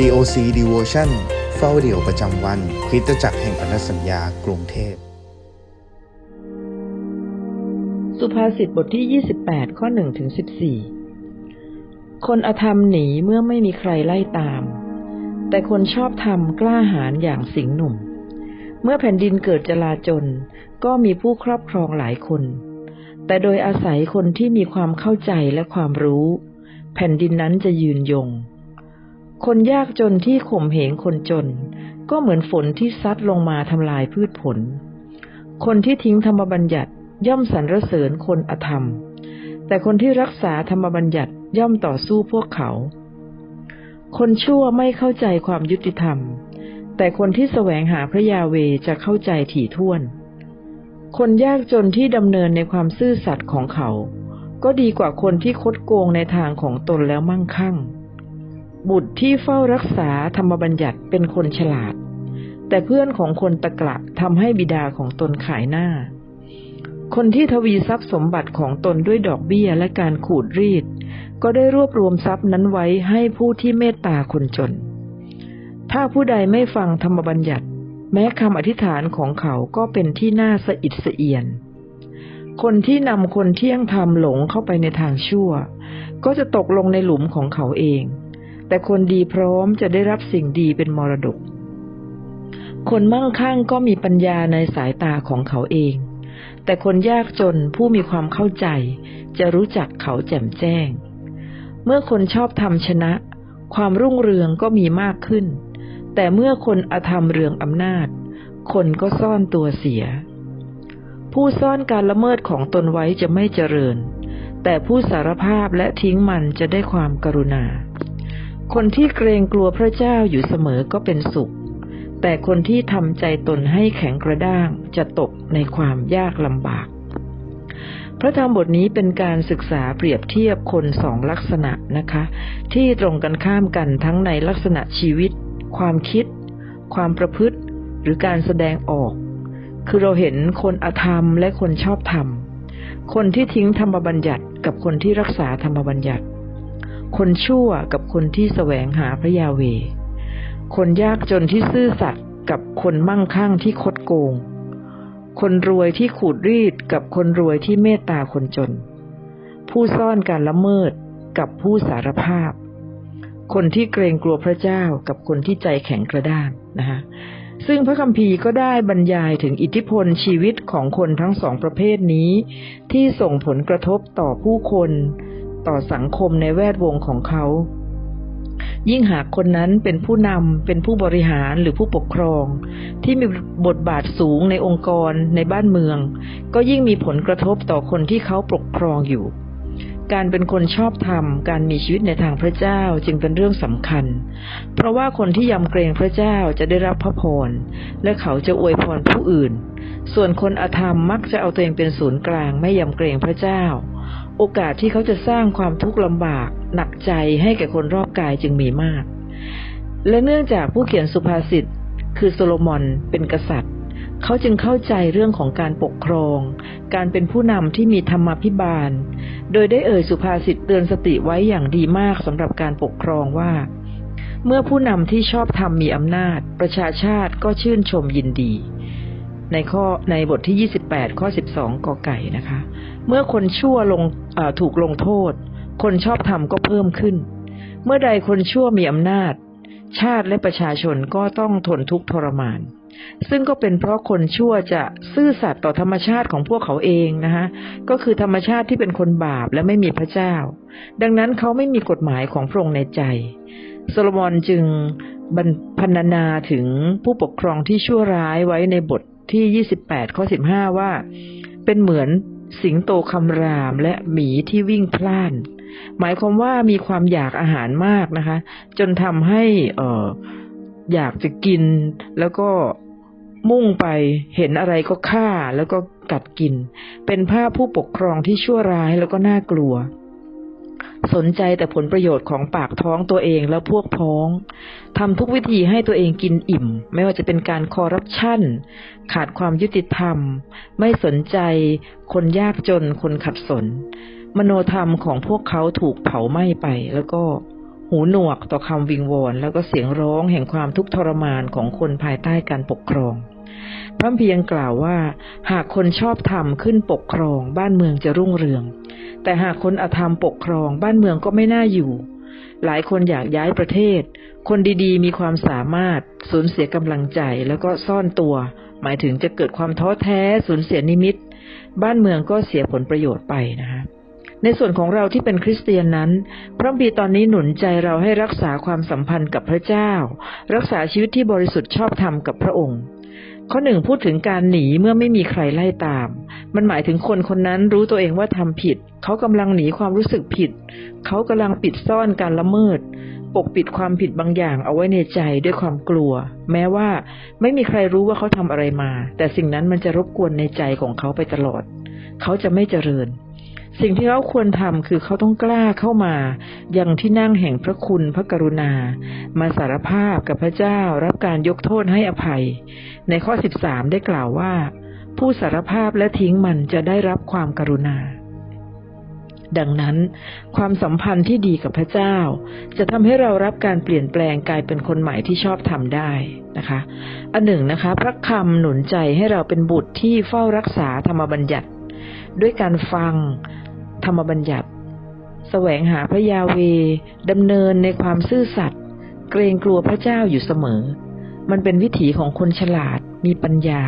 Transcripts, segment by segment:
COC Devotion เฝ้าเดี่ยวประจำวันคริสตจักรแห่งพันธสัญญากรุงเทพ สุภาษิตบทที่ 28 ข้อ1ถึง14 คนอธรรมหนีเมื่อไม่มีใครไล่ตาม แต่คนชอบธรรมกล้าหาญอย่างสิงห์หนุ่ม เมื่อแผ่นดินเกิดจลาจลก็มีผู้ครอบครองหลายคน แต่โดยอาศัยคนที่มีความเข้าใจและความรู้ แผ่นดินนั้นจะยืนยง คนยากจนที่ข่มเหงคนจน ก็เหมือนฝนที่ซัดลงมาทำลายพืชผล คนที่ทิ้งธรรมบัญญัติย่อมสรรเสริญคนอธรรม แต่คนที่รักษาธรรมบัญญัติย่อมต่อสู้พวกเขา คนชั่วไม่เข้าใจความยุติธรรม แต่คนที่แสวงหาพระยาเวจะเข้าใจถี่ถ้วน คนยากจนที่ดำเนินในความซื่อสัตย์ของเขา ก็ดีกว่าคนที่คดโกงในทางของตนแล้วมั่งคั่ง บุตรที่เฝ้ารักษาธรรมบัญญัติเป็นคนฉลาด แต่เพื่อนของคนตะกละทำให้บิดาของตนขายหน้า คนที่ทวีทรัพย์สมบัติของตนด้วยดอกเบี้ยและการขูดรีด ก็ได้รวบรวมทรัพย์นั้นไว้ให้ผู้ที่เมตตาคนจน ถ้าผู้ใดไม่ฟังธรรมบัญญัติ แม้คำอธิษฐานของเขาก็เป็นที่น่าสะอิดสะเอียนคนที่นำคนเที่ยงธรรมหลงเข้าไปในทางชั่ว ก็จะตกลงในหลุมของเขาเอง แต่คนดีพร้อมจะได้รับสิ่งดีเป็นมรดก คนมั่งคั่งก็มีปัญญาในสายตาของเขาเอง แต่คนยากจนผู้มีความเข้าใจ จะรู้จักเขาแจ่มแจ้ง เมื่อคนชอบทำชนะ ความรุ่งเรืองก็มีมากขึ้น แต่เมื่อคนอธรรมเรืองอำนาจ คนก็ซ่อนตัวเสีย ผู้ซ่อนการละเมิดของตนไว้จะไม่เจริญแต่ผู้สารภาพและทิ้งมันจะได้ความกรุณา คนที่เกรงกลัวพระเจ้าอยู่เสมอก็เป็นสุข แต่คนที่ทำใจตนให้แข็งกระด้างจะตกในความยากลำบาก พระธรรมบทนี้เป็นการศึกษาเปรียบเทียบคนสองลักษณะนะคะ ที่ตรงกันข้ามกันทั้งในลักษณะชีวิต ความคิด ความประพฤติ หรือการแสดงออก คือเราเห็นคนอธรรมและคนชอบธรรม คนที่ทิ้งธรรมบัญญัติกับคนที่รักษาธรรมบัญญัติ คนชั่วกับคนที่แสวงหาพระยาเว คนยากจนที่ซื่อสัตย์กับคนมั่งคั่งที่คดโกง คนรวยที่ขูดรีดกับคนรวยที่เมตตาคนจน ผู้ซ่อนการละเมิดกับผู้สารภาพ คนที่เกรงกลัวพระเจ้ากับคนที่ใจแข็งกระด้างนะคะซึ่งพระคัมภีร์ก็ได้บรรยายถึงอิทธิพลชีวิตของคนทั้งสองประเภทนี้ ที่ส่งผลกระทบต่อผู้คน ต่อสังคมในแวดวงของเขา ยิ่งหากคนนั้นเป็นผู้นำเป็นผู้บริหารหรือผู้ปกครอง ที่มีบทบาทสูงในองค์กรในบ้านเมือง ก็ยิ่งมีผลกระทบต่อคนที่เขาปกครองอยู่ การเป็นคนชอบธรรม การมีชีวิตในทางพระเจ้าจึงเป็นเรื่องสำคัญ เพราะว่าคนที่ยำเกรงพระเจ้าจะได้รับพระพร และเขาจะอวยพรผู้อื่นส่วนคนอธรรมมักจะเอาตัวเองเป็นศูนย์กลางไม่ยำเกรงพระเจ้า โอกาสที่เขาจะสร้างความทุกข์ลำบากหนักใจให้แก่คนรอบกายจึงมีมาก และเนื่องจากผู้เขียนสุภาษิตคือโซโลมอนเป็นกษัตริย์ เขาจึงเข้าใจเรื่องของการปกครอง การเป็นผู้นำที่มีธรรมาภิบาล โดยได้เอ่ยสุภาษิตเตือนสติไว้อย่างดีมากสำหรับการปกครองว่า เมื่อผู้นำที่ชอบธรรมมีอำนาจ ประชาชาติก็ชื่นชมยินดี ในข้อในบทที่ 28 ข้อ 12กอไก่นะคะ เมื่อคนชั่วลงถูกลงโทษ คนชอบธรรมก็เพิ่มขึ้น เมื่อใดคนชั่วมีอำนาจ ชาติและประชาชนก็ต้องทนทุกข์ทรมาน ซึ่งก็เป็นเพราะคนชั่วจะซื่อสัตย์ต่อธรรมชาติของพวกเขาเองนะคะก็คือธรรมชาติที่เป็นคนบาปและไม่มีพระเจ้า ดังนั้นเขาไม่มีกฎหมายของพระองค์ในใจโซโลมอนจึงบรรพรรณนาถึงผู้ปกครองที่ชั่วร้ายไว้ในบท ที่ 28 ข้อ 15 ว่า เป็นเหมือนสิงโตคำรามและหมีที่วิ่งพล่าน หมายความว่ามีความอยากอาหารมากนะคะ จนทำให้เอออยากจะกินแล้วก็มุ่งไปเห็นอะไรก็ฆ่าแล้วก็กัดกิน เป็นภาพผู้ปกครองที่ชั่วร้ายแล้วก็น่ากลัว สนใจแต่ผลประโยชน์ของปากท้องตัวเองแล้วพวกพ้องทำทุกวิธีให้ตัวเองกินอิ่ม ไม่ว่าจะเป็นการคอร์รัปชันขาดความยุติธรรม ไม่สนใจ คนยากจนคนขัดสน มโนธรรมของพวกเขาถูกเผาไหม้ไป แล้วก็หูหนวกต่อคำวิงวอน แล้วก็เสียงร้องแห่งความทุกข์ทรมานของคนภายใต้การปกครอง พระเพียงกล่าวว่า หากคนชอบธรรมขึ้นปกครองบ้านเมืองจะรุ่งเรือง แต่หากคนอธรรมปกครองบ้านเมืองก็ไม่น่าอยู่ หลายคนอยากย้ายประเทศ คนดีๆ มีความสามารถสูญเสียกำลังใจแล้วก็ซ่อนตัว หมายถึงจะเกิดความท้อแท้สูญเสียนิมิต บ้านเมืองก็เสียผลประโยชน์ไปนะคะในส่วนของเราที่เป็นคริสเตียนนั้น พระบีตอนนี้หนุนใจเราให้รักษาความสัมพันธ์กับพระเจ้า รักษาชีวิตที่บริสุทธิ์ชอบธรรมกับพระองค์ ข้อหนึ่งพูดถึงการหนีเมื่อไม่มีใครไล่ตาม มันหมายถึงคนคนนั้นรู้ตัวเองว่าทำผิด เขากำลังหนีความรู้สึกผิด เขากำลังปิดซ่อนการละเมิด ปกปิดความผิดบางอย่างเอาไว้ในใจด้วยความกลัว แม้ว่าไม่มีใครรู้ว่าเขาทำอะไรมา แต่สิ่งนั้นมันจะรบกวนในใจของเขาไปตลอด เขาจะไม่เจริญ สิ่งที่เขาควรทำคือเขาต้องกล้าเข้ามายังที่นั่งแห่งพระคุณพระกรุณา มาสารภาพกับพระเจ้ารับการยกโทษให้อภัย ในข้อ 13 ได้กล่าวว่า ผู้สารภาพและทิ้งมันจะได้รับความกรุณา ดังนั้น ความสัมพันธ์ที่ดีกับพระเจ้า จะทำให้เรารับการเปลี่ยนแปลงกลายเป็นคนใหม่ที่ชอบทำได้นะคะ อันหนึ่งนะคะ พระคำหนุนใจให้เราเป็นบุตรที่เฝ้ารักษาธรรมบัญญัติด้วยการฟัง ธรรมบัญญัติ แสวงหาพระยาเวดำเนินในความซื่อสัตย์เกรงกลัวพระเจ้าอยู่เสมอ มันเป็นวิถีของคนฉลาดมีปัญญา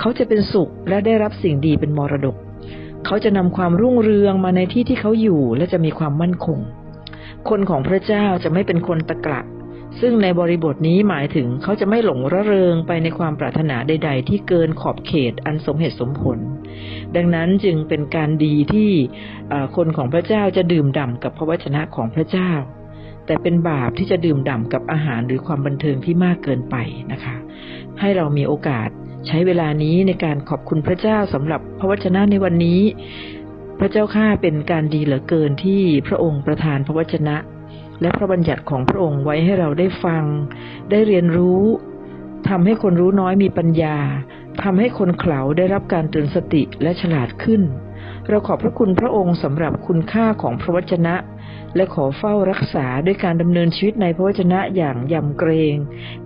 เขาจะเป็นสุขและได้รับสิ่งดีเป็นมรดก เขาจะนำความรุ่งเรืองมาในที่ที่เขาอยู่และจะมีความมั่นคง คนของพระเจ้าจะไม่เป็นคนตะกละ ซึ่งในบริบทนี้หมายถึงเขาจะไม่หลงระเริงไปในความปรารถนาใด ๆ ที่เกินขอบเขตอันสมเหตุสมผล ดังนั้นจึงเป็นการดีที่คนของพระเจ้าจะดื่มด่ำกับพระวจนะของพระเจ้า แต่เป็นบาปที่จะดื่มด่ำกับอาหารหรือความบันเทิงที่มากเกินไปนะคะ ให้เรามีโอกาสใช้เวลานี้ในการขอบคุณพระเจ้าสำหรับพระวจนะในวันนี้ พระเจ้าข้าเป็นการดีเหลือเกินที่พระองค์ประทานพระวจนะ และพระบัญญัติของพระองค์ไว้ให้เราได้ฟัง ได้เรียนรู้ทำให้คนรู้น้อยมีปัญญาทำให้คนเขลาได้รับการตือนสติและฉลาดขึ้น เราขอบพระคุณพระองค์สำหรับคุณค่าของพระวจนะ และขอเฝ้ารักษาด้วยการดำเนินชีวิตในพระวจนะอย่างยำเกรง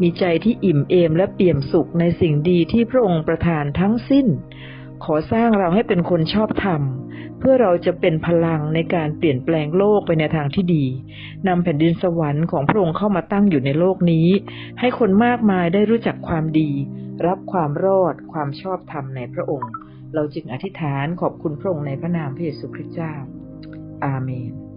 มีใจที่อิ่มเอมและเปี่ยมสุขในสิ่งดีที่พระองค์ประทานทั้งสิ้น ขอสร้างเราให้เป็นคนชอบธรรม เพื่อเราจะเป็นพลังในการเปลี่ยนแปลงโลกไปในทางที่ดีนำแผ่นดินสวรรค์ของพระองค์เข้ามาตั้งอยู่ในโลกนี้ ให้คนมากมายได้รู้จักความดี รับความรอดความชอบธรรมในพระองค์ เราจึงอธิษฐานขอบคุณพระองค์ในพระนามพระเยซูคริสต์เจ้า อาเมน